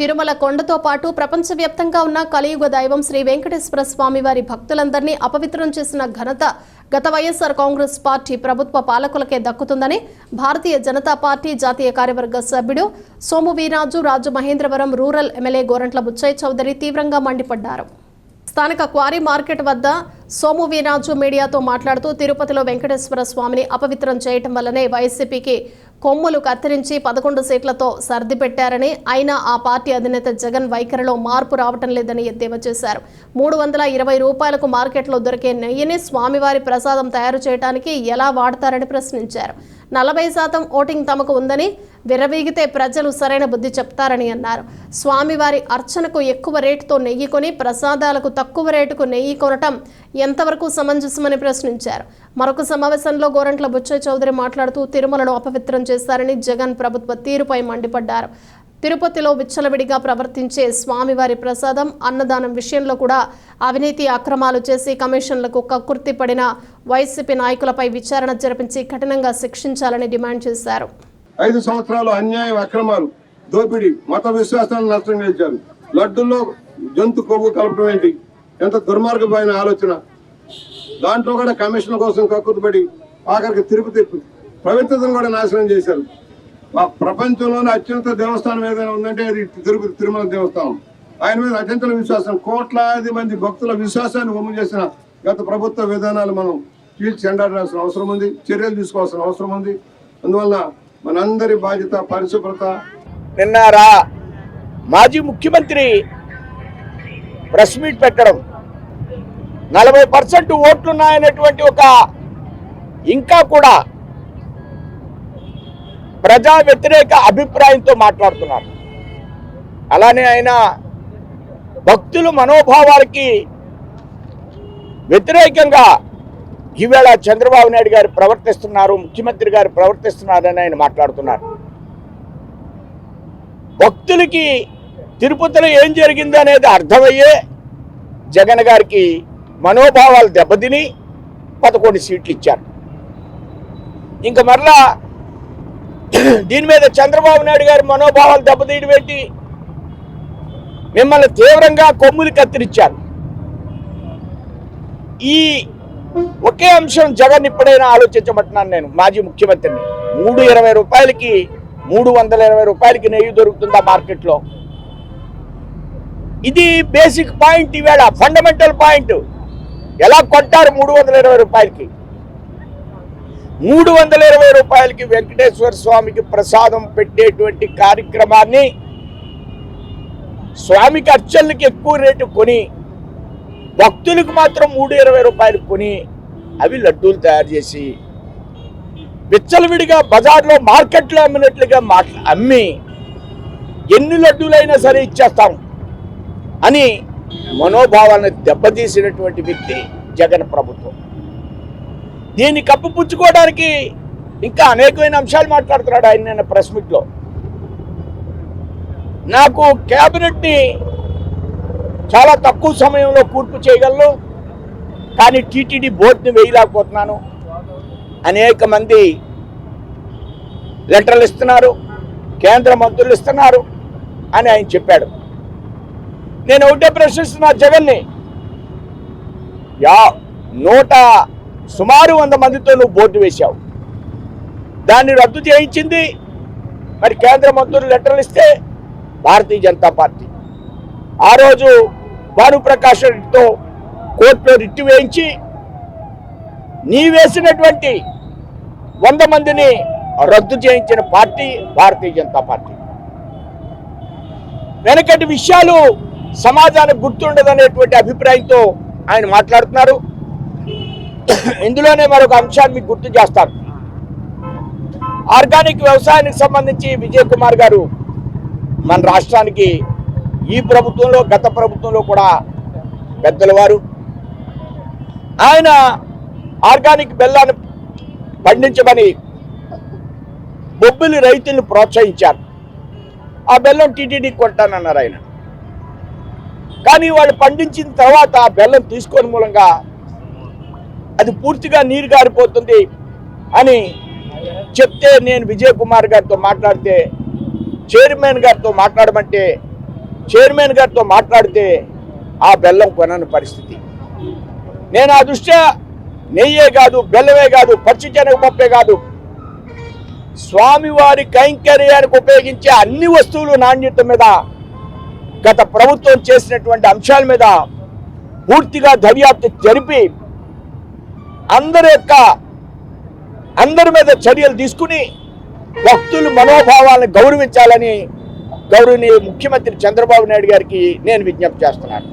తిరుమల కొండతో పాటు ప్రపంచవ్యాప్తంగా ఉన్న కలియుగ దైవం శ్రీ వెంకటేశ్వర స్వామి వారి భక్తులందరినీ అపవిత్రం చేసిన ఘనత గత వైఎస్ఆర్ కాంగ్రెస్ పార్టీ ప్రభుత్వ పాలకులకే దక్కుతుందని భారతీయ జనతా పార్టీ జాతీయ కార్యవర్గ సభ్యుడు సోము వీరాజు రాజు మహేంద్రవరం రూరల్ ఎమ్మెల్యే గోరంట్ల బుచ్చయ్య చౌదరి తీవ్రంగా మండిపడ్డారు. స్థానిక క్వారీ మార్కెట్ వద్ద సోము వీరాజు మీడియాతో మాట్లాడుతూ తిరుపతిలో వెంకటేశ్వర స్వామిని అపవిత్రం చేయటం వల్లనే వైసీపీకి కొమ్ములు కత్తిరించి పదకొండు సీట్లతో సర్ది పెట్టారని అయినా ఆ పార్టీ అధినేత జగన్ వైఖరిలో మార్పు రావటం లేదని ఎద్దేవా చేశారు. మూడు వందల ఇరవై రూపాయలకు మార్కెట్లో దొరికే నెయ్యిని స్వామివారి ప్రసాదం తయారు చేయడానికి ఎలా వాడతారని ప్రశ్నించారు. నలభై శాతం ఓటింగ్ తమకు ఉందని విరవీగితే ప్రజలు సరైన బుద్ధి చెప్తారని అన్నారు. స్వామివారి అర్చనకు ఎక్కువ రేటుతో నెయ్యి కొని ప్రసాదాలకు తక్కువ రేటుకు నెయ్యి కొనటం ఎంతవరకు సమంజసమని ప్రశ్నించారు. మరొక సమావేశంలో గోరంట్ల బుచ్చయ్య చౌదరి మాట్లాడుతూ తిరుమలను అపవిత్రం చేశారని జగన్ ప్రభుత్వ తీరుపై మండిపడ్డారు. తిరుపతిలో విచ్చలవిడిగా ప్రవర్తించే స్వామివారి ప్రసాదం అన్నదానం విషయంలో కూడా అవినీతి అక్రమాలు చేసి కమిషన్లకు కక్కుర్తి పడిన వైసీపీ నాయకులపై విచారణ జరిపించి కఠినంగా శిక్షించాలని డిమాండ్ చేశారు. ఐదు సంవత్సరాలు అన్యాయం అక్రమాలు దోపిడీ మత విశ్వాసాన్ని నష్టం చేశారు. లడ్డుల్లో జంతు కొవ్వు కలపడం ఏంటి? ఎంత దుర్మార్గమైన ఆలోచన. దాంట్లో కూడా కమిషన్ కోసం కక్కుతుపడి ఆఖరికి తిరుపతి పవిత్రతను కూడా నాశనం చేశారు. మా ప్రపంచంలోనే అత్యంత దేవస్థానం ఏదైనా ఉందంటే అది తిరుపతి తిరుమల దేవస్థానం. ఆయన మీద అత్యంత విశ్వాసం కోట్లాది మంది భక్తుల విశ్వాసాన్ని ఒమ్ము చేసిన గత ప్రభుత్వ విధానాలు మనం తీర్చి చెండాడాల్సిన అవసరం ఉంది చర్యలు తీసుకోవాల్సిన అవసరం ఉంది. అందువల్ల మనందరి బాధ్యత పరిశుభ్రత. నిన్నారా మాజీ ముఖ్యమంత్రి ప్రెస్ మీట్ పెట్టడం. నలభై పర్సెంట్ ఓట్లున్నాయనేటువంటి ఒక ఇంకా కూడా ప్రజా వ్యతిరేక అభిప్రాయంతో మాట్లాడుతున్నారు. అలానే ఆయన భక్తుల మనోభావాలకి వ్యతిరేకంగా ఈవేళ చంద్రబాబు నాయుడు గారు ప్రవర్తిస్తున్నారు ముఖ్యమంత్రి గారు ప్రవర్తిస్తున్నారని ఆయన మాట్లాడుతున్నారు. భక్తులకి తిరుపతిలో ఏం జరిగింది అనేది అర్థమయ్యే జగన్ గారికి మనోభావాలు దెబ్బతిని పదకొండు సీట్లు ఇచ్చారు. ఇంకా మరలా దీని మీద చంద్రబాబు నాయుడు గారి మనోభావాలు దెబ్బతీయడం ఏంటి? మిమ్మల్ని తీవ్రంగా కొమ్ములు కత్తిరించారు. ఈ ఒకే అంశం జగన్ ఇప్పుడైనా ఆలోచించబట్టున్నాను నేను మాజీ ముఖ్యమంత్రిని. మూడు ఇరవై రూపాయలకి మూడు వందల ఇరవై రూపాయలకి నెయ్యి దొరుకుతుందా మార్కెట్లో? ఇది బేసిక్ పాయింట్ ఈవేళ ఫండమెంటల్ పాయింట్. ఎలా కొంటారు మూడు వందల ఇరవై రూపాయలకి? మూడు వందల ఇరవై రూపాయలకి వెంకటేశ్వర స్వామికి ప్రసాదం పెట్టేటువంటి కార్యక్రమాన్ని స్వామికి అర్చనలకి ఎక్కువ రేటు కొని భక్తులకు మాత్రం మూడు ఇరవై రూపాయలు కొని అవి లడ్డూలు తయారు చేసి విచ్చలవిడిగా బజార్లో మార్కెట్లో అమ్మినట్లుగా మాట్లా అమ్మి ఎన్ని లడ్డూలైనా సరే ఇచ్చేస్తాం అని మనోభావాలను దెబ్బతీసినటువంటి వ్యక్తి జగన్ ప్రభుత్వం. దీన్ని కప్పిపుచ్చుకోవడానికి ఇంకా అనేకమైన అంశాలు మాట్లాడుతున్నాడు ఆయన నిన్న ప్రెస్ మీట్లో. నాకు క్యాబినెట్ని చాలా తక్కువ సమయంలో పూర్తి చేయగలను కానీ టీటీడీ బోర్డుని వేయలేకపోతున్నాను. అనేక మంది లెటర్లు ఇస్తున్నారు కేంద్ర మంత్రులు ఇస్తున్నారు అని ఆయన చెప్పాడు. నేను ఒకటే ప్రశ్నిస్తున్నా జగన్ని. యా నూట సుమారు వంద మందితో నువ్వు బోర్డు వేశావు. దాన్ని రద్దు చేయించింది. మరి కేంద్ర మంత్రులు లెటర్లు ఇస్తే భారతీయ జనతా పార్టీ. ఆ రోజు భానుప్రకాష్ రెడ్డితో కోర్టులో రిట్టు వేయించి నీ వేసినటువంటి వంద మందిని రద్దు చేయించిన పార్టీ భారతీయ జనతా పార్టీ. వెనకటి విషయాలు సమాజానికి గుర్తుండదనేటువంటి అభిప్రాయంతో ఆయన మాట్లాడుతున్నారు. ఇందులోనే మరొక అంశాన్ని మీకు గుర్తు చేస్తాను. ఆర్గానిక్ వ్యవసాయానికి సంబంధించి విజయ్ కుమార్ గారు మన రాష్ట్రానికి ఈ ప్రభుత్వంలో గత ప్రభుత్వంలో కూడా పెద్దల వారు. ఆయన ఆర్గానిక్ బెల్లాన్ని పండించమని బొబ్బిలి రైతుల్ని ప్రోత్సహించారు. ఆ బెల్లం టీటీడీ కొంటానన్నారు ఆయన. కానీ వాళ్ళు పండించిన తర్వాత ఆ బెల్లం తీసుకోని మూలంగా అది పూర్తిగా నీరు గారిపోతుంది అని చెప్తే నేను విజయ్ కుమార్ గారితో మాట్లాడితే చైర్మన్ గారితో మాట్లాడమంటే చైర్మన్ గారితో మాట్లాడితే ఆ బెల్లం కొనని పరిస్థితి. నేను ఆ దృష్ట్యా నెయ్యే కాదు బెల్లమే కాదు పచ్చిశనగ పప్పే కాదు. స్వామివారి కైంకర్యానికి ఉపయోగించే అన్ని వస్తువులు నాణ్యత మీద గత ప్రభుత్వం చేసినటువంటి అంశాల మీద పూర్తిగా దర్యాప్తు జరిపి అందరి యొక్క అందరి మీద చర్యలు తీసుకుని భక్తుల మనోభావాలను గౌరవించాలని గౌరవనీయ ముఖ్యమంత్రి చంద్రబాబు నాయుడు గారికి నేను విజ్ఞప్తి చేస్తున్నాను.